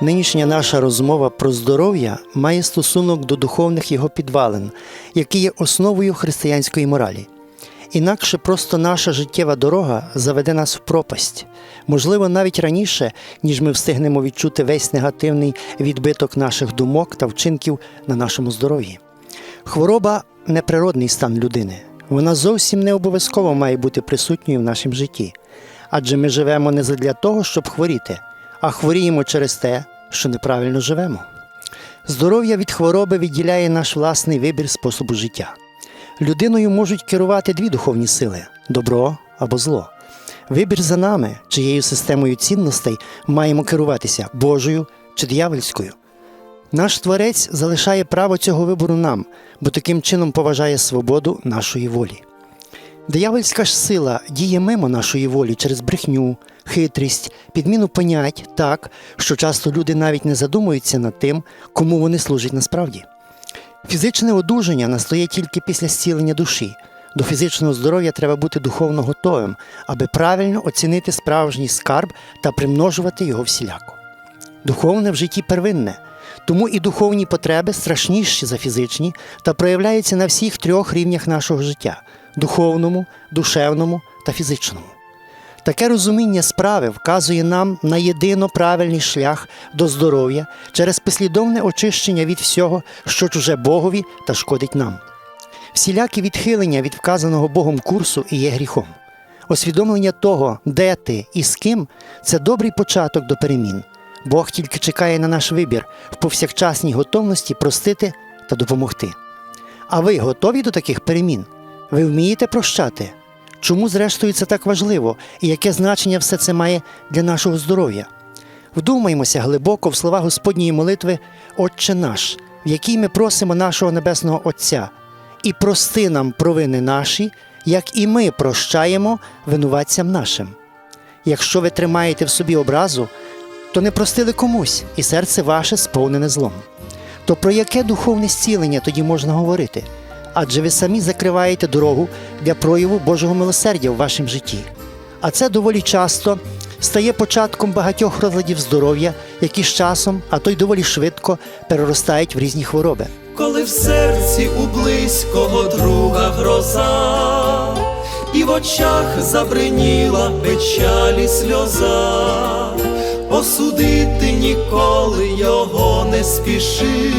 Нинішня наша розмова про здоров'я має стосунок до духовних його підвалин, які є основою християнської моралі. Інакше просто наша життєва дорога заведе нас в пропасть, можливо, навіть раніше, ніж ми встигнемо відчути весь негативний відбиток наших думок та вчинків на нашому здоров'ї. Хвороба неприродний стан людини. Вона зовсім не обов'язково має бути присутньою в нашому житті, адже ми живемо не задля того, щоб хворіти, а хворіємо через те, що неправильно живемо. Здоров'я від хвороби відділяє наш власний вибір способу життя. Людиною можуть керувати дві духовні сили добро або зло. Вибір за нами, чиєю системою цінностей маємо керуватися Божою чи диявольською. Наш творець залишає право цього вибору нам, бо таким чином поважає свободу нашої волі. Диявольська ж сила діє мимо нашої волі через брехню, хитрість, підміну понять так, що часто люди навіть не задумуються над тим, кому вони служать насправді. Фізичне одужання настає тільки після зцілення душі. До фізичного здоров'я треба бути духовно готовим, аби правильно оцінити справжній скарб та примножувати його всіляко. Духовне в житті первинне, тому і духовні потреби страшніші за фізичні та проявляються на всіх трьох рівнях нашого життя духовному, душевному та фізичному. Таке розуміння справи вказує нам на єдино правильний шлях до здоров'я через послідовне очищення від всього, що чуже Богові та шкодить нам. Всілякі відхилення від вказаного Богом курсу і є гріхом. Усвідомлення того, де ти і з ким це добрий початок до перемін. Бог тільки чекає на наш вибір в повсякчасній готовності простити та допомогти. А ви готові до таких перемін? Ви вмієте прощати? Чому, зрештою, це так важливо і яке значення все це має для нашого здоров'я? Вдумаймося глибоко в слова Господньої молитви Отче наш, в якій ми просимо нашого Небесного Отця, і прости нам провини наші, як і ми прощаємо винуватцям нашим. Якщо ви тримаєте в собі образу, то не простили комусь, і серце ваше сповнене злом. То про яке духовне зцілення тоді можна говорити? Адже ви самі закриваєте дорогу для прояву Божого милосердя в вашому житті. А це доволі часто стає початком багатьох розладів здоров'я, які з часом, а то й доволі швидко переростають в різні хвороби. коли в серці у близького друга гроза, і в очах забриніла печалі сльоза, осудити ніколи його не спіши,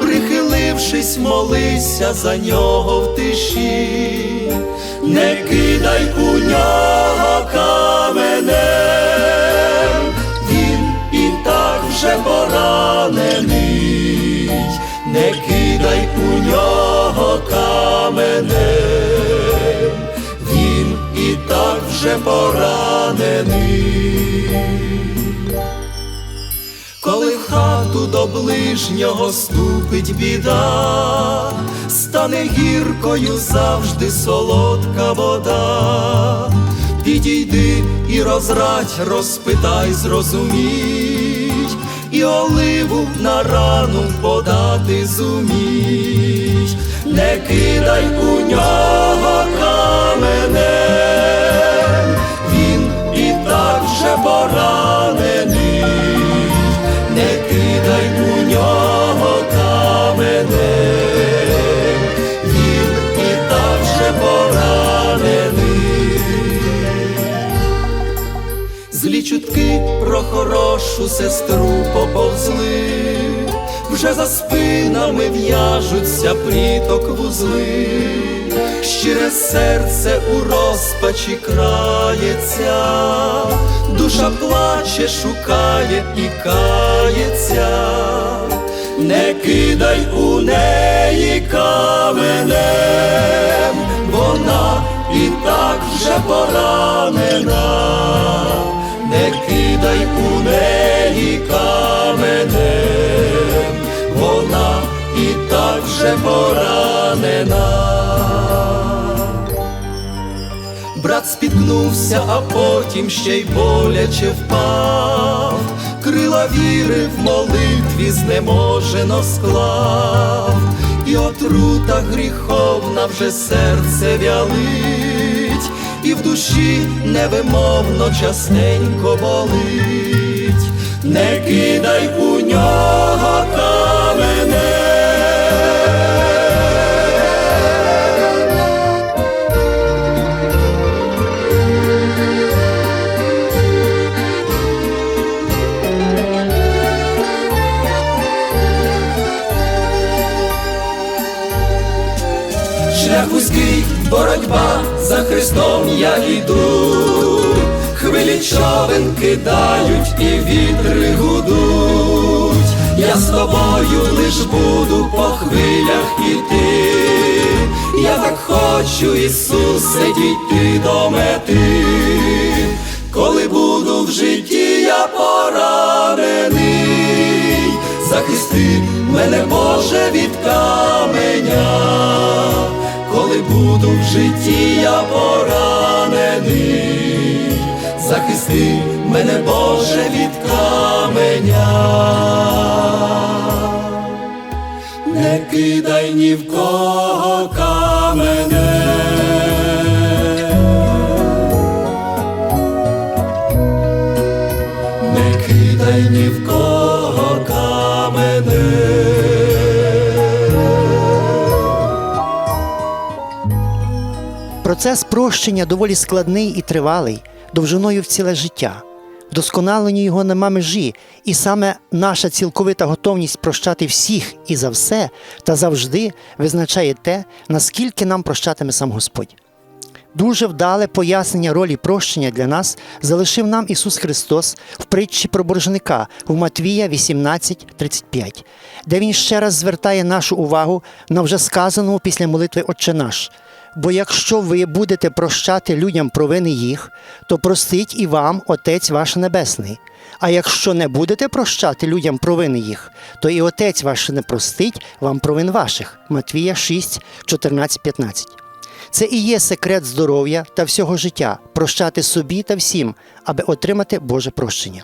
прихилившись, молися за нього в тиші, не кидай у нього каменем, він і так вже поранений, не кидай у нього каменем, вже поранений. Коли в хату до ближнього ступить біда, стане гіркою завжди солодка вода, підійди і розрадь, розпитай, зрозумій, і оливу на рану подати зумій, не кидай у нього каменем, вже поранений не кидай у нього каменем, він і так же поранений. Злі чутки про хорошу сестру поповзли, вже за спинами в'яжуться пліток вузли, щире серце у розпачі крається, душа плаче, шукає і кається, не кидай у неї каменем, вона і так вже поранена, не кидай у неї каменем, вона і так вже поранена. Брат спіткнувся, а потім ще й боляче впав, крила віри в молитві знеможено склав, і отрута гріховна вже серце вялить, і в душі невимовно частенько болить. не кидай у нього я йду, хвилі човен кидають і вітри гудуть, я з тобою лиш буду по хвилях іти, я так хочу, Ісусе, дійти до мети, коли буду в житті я поранений, захисти мене, Боже, від каменя. Коли буду в житті я поранений, захисти мене, Боже, від каменя, не кидай ні в кого камене. Не кидай ні в кого Процес прощення доволі складний і тривалий, довжиною в ціле життя. Вдосконаленню його нема межі, і саме наша цілковита готовність прощати всіх і за все та завжди визначає те, наскільки нам прощатиме сам Господь. Дуже вдале пояснення ролі прощення для нас залишив нам Ісус Христос в притчі про боржника в Матвія 18:35, де Він ще раз звертає нашу увагу на вже сказаному після молитви Отче наш. Бо якщо ви будете прощати людям провини їх, то простить і вам Отець ваш Небесний. А якщо не будете прощати людям провини їх, то і Отець ваш не простить вам провин ваших. Матвія 6, 14, 15. Це і є секрет здоров'я та всього життя прощати собі та всім, аби отримати Боже прощення.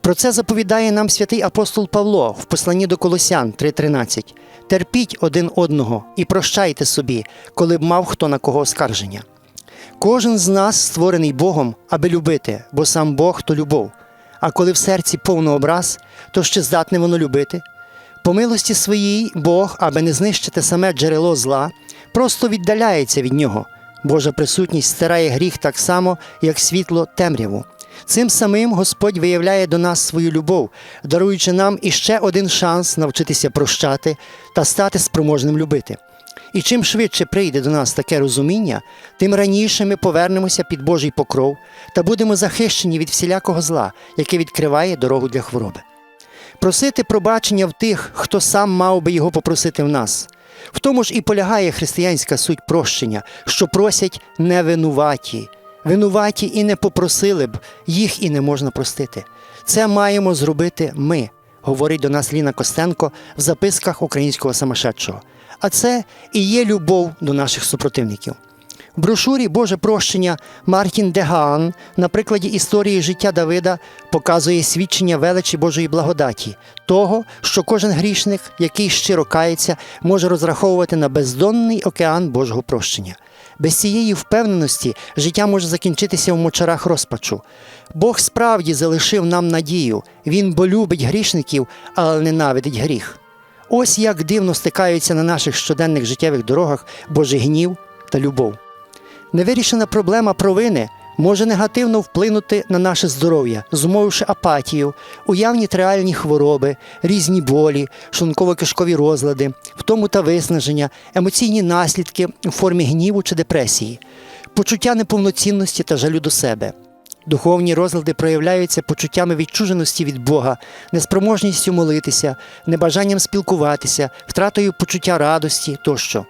Про це заповідає нам святий апостол Павло в посланні до Колосян 3:13. Терпіть один одного і прощайте собі, коли б мав хто на кого оскарження. Кожен з нас створений Богом, аби любити, бо сам Бог то любов. А коли в серці повно образ, то ще здатне воно любити. По милості своїй Бог, аби не знищити саме джерело зла, просто віддаляється від нього. Божа присутність стирає гріх так само, як світло темряву. Цим самим Господь виявляє до нас свою любов, даруючи нам іще один шанс навчитися прощати та стати спроможним любити. І чим швидше прийде до нас таке розуміння, тим раніше ми повернемося під Божий покров та будемо захищені від всілякого зла, яке відкриває дорогу для хвороби. Просити пробачення в тих, хто сам мав би його попросити в нас. В тому ж і полягає християнська суть прощення, що просять невинуваті. Винуваті і не попросили б, їх і не можна простити. Це маємо зробити ми, говорить до нас Ліна Костенко в записках українського самошедшого. А це і є любов до наших супротивників. В брошурі Боже прощення Мартін Дегаан на прикладі історії життя Давида показує свідчення величі Божої благодаті, того, що кожен грішник, який щиро кається, може розраховувати на бездонний океан Божого прощення. Без цієї впевненості життя може закінчитися в мочарах розпачу. Бог справді залишив нам надію, Він бо любить грішників, але ненавидить гріх. Ось як дивно стикаються на наших щоденних життєвих дорогах Божий гнів та любов. Невирішена проблема провини може негативно вплинути на наше здоров'я, зумовивши апатію, уявні реальні хвороби, різні болі, шлунково-кишкові розлади, втому та виснаження, емоційні наслідки у формі гніву чи депресії, почуття неповноцінності та жалю до себе. Духовні розлади проявляються почуттями відчуженості від Бога, неспроможністю молитися, небажанням спілкуватися, втратою почуття радості тощо.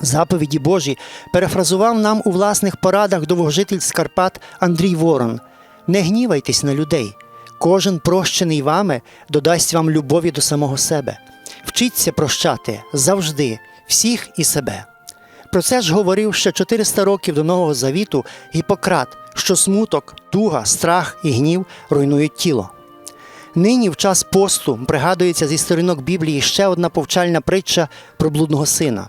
Заповіді Божі перефразував нам у власних порадах довгожитель з Карпат Андрій Ворон. Не гнівайтесь на людей. Кожен прощений вами додасть вам любові до самого себе. Вчіться прощати завжди, всіх і себе. Про це ж говорив ще 400 років до Нового Завіту Гіппократ, що смуток, туга, страх і гнів руйнують тіло. Нині, в час посту, пригадується зі сторінок Біблії ще одна повчальна притча про блудного сина.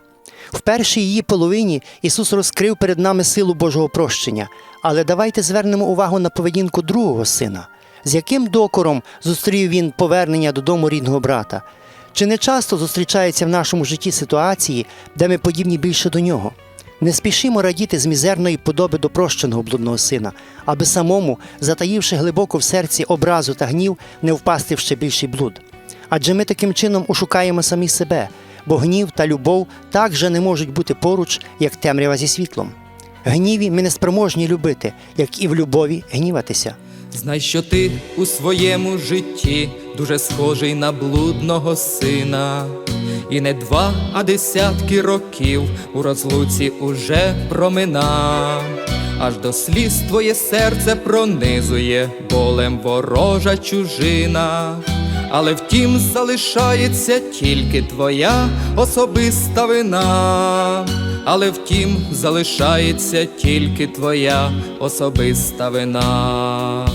В першій її половині Ісус розкрив перед нами силу Божого прощення, але давайте звернемо увагу на поведінку другого сина. з яким докором зустрів він повернення додому рідного брата? Чи не часто зустрічаються в нашому житті ситуації, де ми подібні більше до нього? Не спішимо радіти з мізерної подоби до прощеного блудного сина, аби самому, затаївши глибоко в серці образу та гнів, не впасти в ще більший блуд. Адже ми таким чином ушукаємо самі себе, бо гнів та любов так же не можуть бути поруч, як темрява зі світлом. Гніві ми не спроможні любити, як і в любові гніватися. Знай, що ти у своєму житті дуже схожий на блудного сина, і не два, а десятки років у розлуці уже проминав, аж до сліз твоє серце пронизує болем ворожа чужина. Але втім залишається тільки твоя особиста вина. Але втім залишається тільки твоя особиста вина.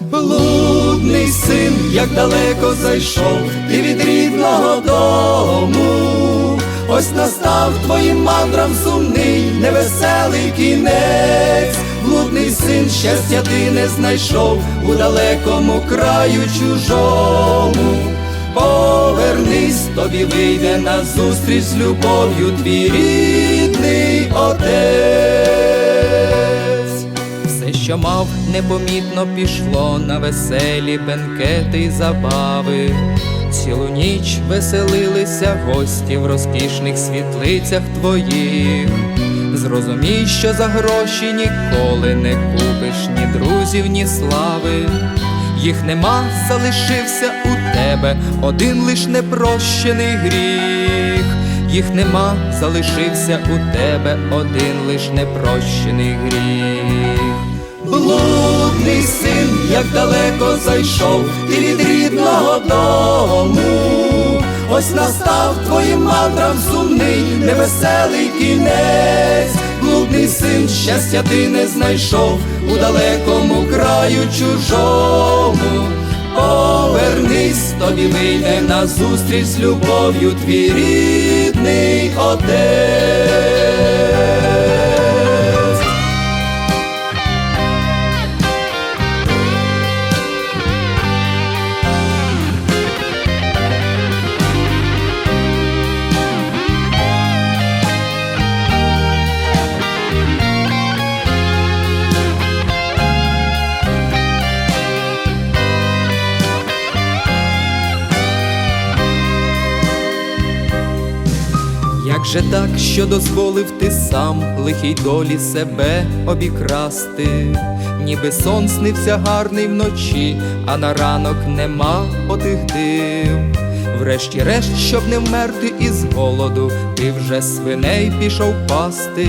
Блудний син, як далеко зайшов ти від рідного дому. Ось настав твоїм мандрам сумний, невеселий кінець. Блудний син, щастя ти не знайшов у далекому краю чужому. Повернись, тобі вийде на зустріч з любов'ю твій рідний отець. Все, що мав, непомітно пішло на веселі бенкети й забави. Цілу ніч веселилися гості в розкішних світлицях твоїх. Зрозумій, що за гроші ніколи не купиш ні друзів, ні слави. Їх нема, залишився у тебе один лиш непрощений гріх. Їх нема, залишився у тебе один лиш непрощений гріх. Блудний син, як далеко зайшов ти від рідного дому. Ось настав твоїм мандрам сумний, невеселий кінець. Блудний син, щастя ти не знайшов у далекому краю чужому. Повернись, тобі вийде на зустріч з любов'ю твій рідний отець. Як так, що дозволив ти сам лихій долі себе обікрасти, ніби сон снився гарний вночі, а на ранок нема отих див. Врешті-решт, щоб не вмерти із голоду, ти вже свиней пішов пасти.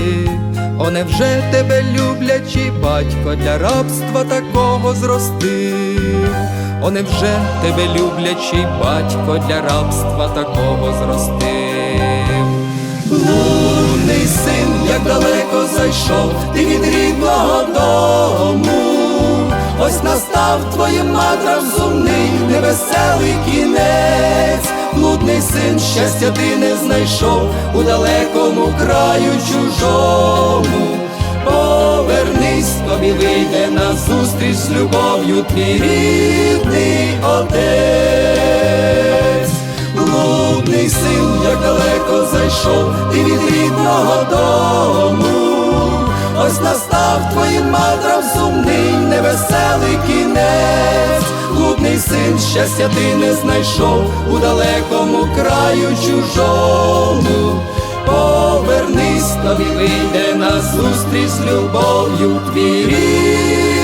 О, невже тебе люблячий батько для рабства такого зростив? О, невже тебе люблячий батько для рабства такого зростив? Як далеко зайшов ти від рідного дому. Ось настав твоїм мадрам сумний, невеселий кінець. Блудний син, щастя ти не знайшов у далекому краю чужому. Повернись, тобі вийде на зустріч з любов'ю твій рідний отець. Блудний син, як далеко зайшов ти від рідного дому. Ось настав твоїм мадрам сумний, невеселий кінець. Блудний син, щастя ти не знайшов у далекому краю чужому. Повернись, тобі вийде на зустріч з любов'ю твій рідний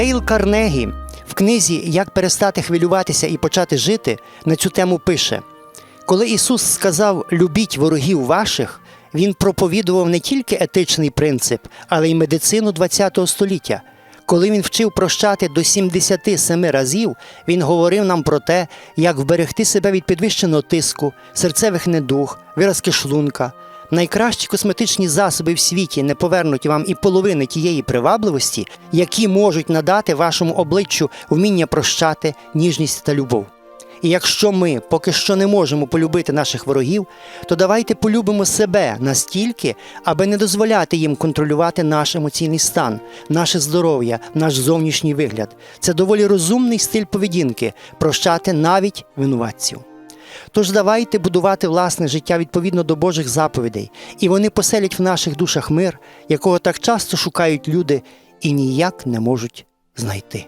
Дейл Карнегі в книзі Як перестати хвилюватися і почати жити на цю тему пише: Коли Ісус сказав Любіть ворогів ваших, Він проповідував не тільки етичний принцип, але й медицину ХХ століття. Коли він вчив прощати до 77 разів, він говорив нам про те, як вберегти себе від підвищеного тиску, серцевих недуг, виразки шлунка. Найкращі косметичні засоби в світі не повернуть вам і половини тієї привабливості, які можуть надати вашому обличчю вміння прощати, ніжність та любов. І якщо ми поки що не можемо полюбити наших ворогів, то давайте полюбимо себе настільки, аби не дозволяти їм контролювати наш емоційний стан, наше здоров'я, наш зовнішній вигляд. Це доволі розумний стиль поведінки прощати навіть винуватців. Тож давайте будувати власне життя відповідно до Божих заповідей, і вони поселять в наших душах мир, якого так часто шукають люди і ніяк не можуть знайти.